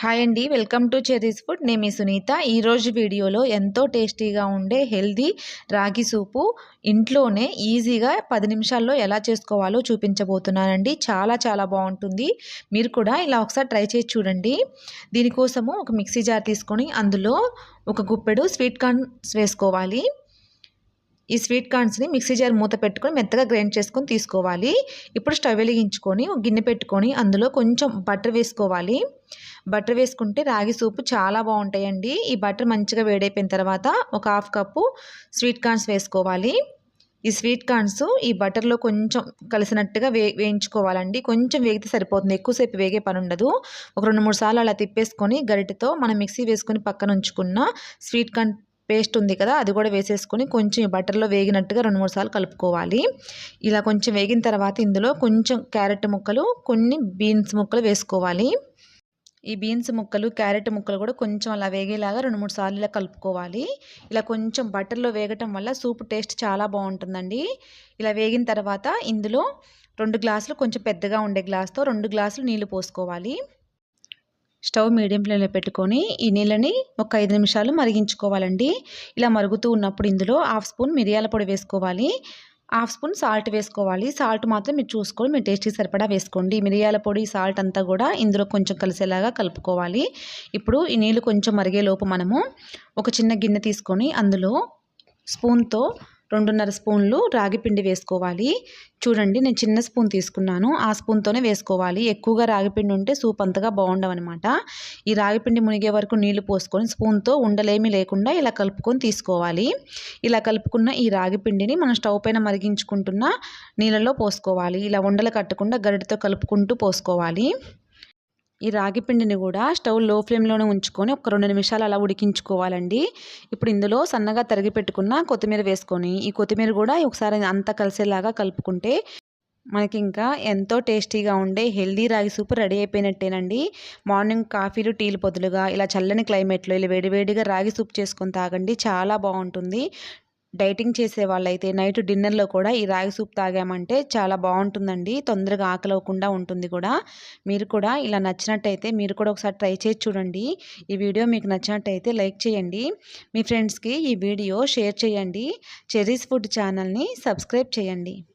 Hi అండి welcome to cherries food. నేను మీ సునీత. ఈరోజు వీడియోలో ఎంతో టేస్టీగా ఉండే హెల్దీ రాగి సూపు ఇంట్లోనే ఈజీగా పది నిమిషాల్లో ఎలా చేసుకోవాలో చూపించబోతున్నానండి. చాలా చాలా బాగుంటుంది. మీరు కూడా ఇలా ఒకసారి ట్రై చేసి చూడండి. దీనికోసము ఒక మిక్సీ జార్ తీసుకొని అందులో ఒక గుప్పెడు స్వీట్ కార్న్స్ వేసుకోవాలి. ఈ స్వీట్ కార్న్స్ని మిక్సీ జార్ మూత పెట్టుకొని మెత్తగా గ్రైండ్ చేసుకొని తీసుకోవాలి. ఇప్పుడు స్టవ్ వెలిగించుకొని గిన్నె పెట్టుకొని అందులో కొంచెం బటర్ వేసుకోవాలి. బటర్ వేసుకుంటే రాగి సూపు చాలా బాగుంటాయండి. ఈ బటర్ మంచిగా వేడైపోయిన తర్వాత ఒక హాఫ్ కప్పు స్వీట్ కార్న్స్ వేసుకోవాలి. ఈ స్వీట్ కార్న్స్ ఈ బటర్లో కొంచెం కలిసినట్టుగా వే వేయించుకోవాలండి. కొంచెం వేగితే సరిపోతుంది. ఎక్కువసేపు వేగే పని ఉండదు. ఒక రెండు మూడు సార్లు అలా తిప్పేసుకొని గరిటెతో మనం మిక్సీ వేసుకొని పక్కన ఉంచుకున్న స్వీట్ కార్న్ పేస్ట్ ఉంది కదా అది కూడా వేసేసుకొని కొంచెం బటర్లో వేగినట్టుగా రెండు మూడు సార్లు కలుపుకోవాలి. ఇలా కొంచెం వేగిన తర్వాత ఇందులో కొంచెం క్యారెట్ ముక్కలు కొన్ని బీన్స్ ముక్కలు వేసుకోవాలి. ఈ బీన్స్ ముక్కలు క్యారెట్ ముక్కలు కూడా కొంచెం అలా వేగేలాగా రెండు మూడు సార్లు ఇలా కలుపుకోవాలి. ఇలా కొంచెం బటర్లో వేగటం వల్ల సూప్ టేస్ట్ చాలా బాగుంటుందండి. ఇలా వేగిన తర్వాత ఇందులో రెండు గ్లాసులు కొంచెం పెద్దగా ఉండే గ్లాస్తో రెండు గ్లాసులు నీళ్ళు పోసుకోవాలి. స్టవ్ మీడియం ఫ్లేమ్లో పెట్టుకొని ఈ నీళ్ళని ఒక ఐదు నిమిషాలు మరిగించుకోవాలండి. ఇలా మరుగుతూ ఉన్నప్పుడు ఇందులో హాఫ్ స్పూన్ మిరియాల పొడి వేసుకోవాలి. హాఫ్ స్పూన్ సాల్ట్ వేసుకోవాలి. సాల్ట్ మాత్రం మీరు చూసుకొని మీరు టేస్ట్కి సరిపడా వేసుకోండి. మిరియాల పొడి సాల్ట్ అంతా కూడా ఇందులో కొంచెం కలిసేలాగా కలుపుకోవాలి. ఇప్పుడు ఈ నీళ్ళు కొంచెం మరిగేలోపు మనము ఒక చిన్న గిన్నె తీసుకొని అందులో స్పూన్తో రెండున్నర స్పూన్లు రాగి పిండి వేసుకోవాలి. చూడండి నేను చిన్న స్పూన్ తీసుకున్నాను. ఆ స్పూన్తోనే వేసుకోవాలి. ఎక్కువగా రాగిపిండి ఉంటే సూప్ అంతగా బాగుండవన్నమాట. ఈ రాగిపిండి మునిగే వరకు నీళ్ళు పోసుకొని స్పూన్తో ఉండలేమి లేకుండా ఇలా కలుపుకొని తీసుకోవాలి. ఇలా కలుపుకున్న ఈ రాగిపిండిని మనం స్టవ్ పైన మరిగించుకుంటున్న నీళ్ళలో పోసుకోవాలి. ఇలా ఉండలు కట్టకుండా గరిటితో కలుపుకుంటూ పోసుకోవాలి. ఈ రాగి పిండిని కూడా స్టవ్లో ఫ్లేమ్లోనే ఉంచుకొని ఒక రెండు నిమిషాలు అలా ఉడికించుకోవాలండి. ఇప్పుడు ఇందులో సన్నగా తరిగి పెట్టుకున్న కొత్తిమీర వేసుకొని ఈ కొత్తిమీర కూడా ఒకసారి అంతా కలిసేలాగా కలుపుకుంటే మనకి ఇంకా ఎంతో టేస్టీగా ఉండే హెల్దీ రాగి సూప్ రెడీ అయిపోయినట్టేనండి. మార్నింగ్ కాఫీలు టీలు పొదులుగా ఇలా చల్లని క్లైమేట్లో ఇలా వేడివేడిగా రాగి సూప్ చేసుకొని తాగండి చాలా బాగుంటుంది. డైటింగ్ చేసే వాళ్ళైతే నైట్ డిన్నర్లో కూడా ఈ రాగి సూప్ తాగామంటే చాలా బాగుంటుందండి. తొందరగా ఆకలి అవ్వకుండా ఉంటుంది కూడా. మీరు కూడా ఇలా నచ్చినట్టయితే మీరు కూడా ఒకసారి ట్రై చేసి చూడండి. ఈ వీడియో మీకు నచ్చినట్టయితే లైక్ చేయండి. మీ ఫ్రెండ్స్కి ఈ వీడియో షేర్ చేయండి. చెరీస్ ఫుడ్ ఛానల్ని సబ్స్క్రైబ్ చేయండి.